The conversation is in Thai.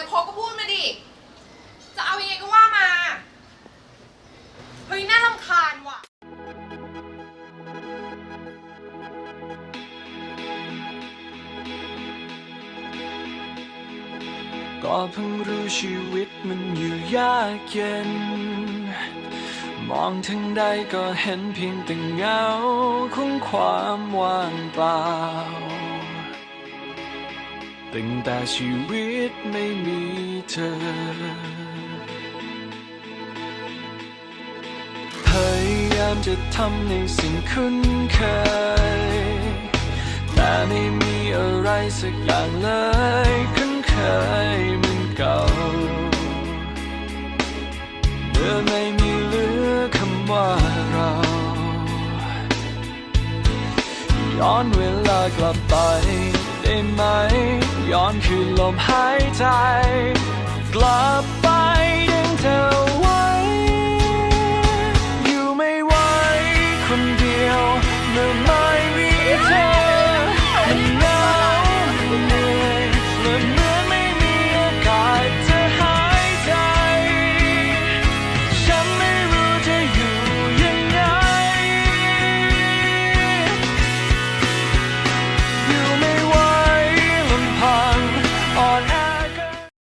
จะคบก็พูดมาดิ จะเอายังไงก็ว่ามา เฮ้ย น่ารำคาญว่ะ ก็เพิ่งรู้ชีวิตมันอยู่ยากเย็น มองถึงใดก็เห็นเพียงแต่เงาของความว่างเปล่า ตั้งแต่ชีวิตไม่มีเธอพยายามจะทำในสิ่งคุ้นเคย แต่ไม่มีอะไรสักอย่างเลยคุ้นเคยเหมือนเก่าเมื่อไม่มีเหลือคำว่าเราย้อนเวลากลับไปได้ไหม ย้อนคืนลมหายใจ กลับไปดึงเธอไว้ อยู่ไม่ไหวคนเดียวเมื่อ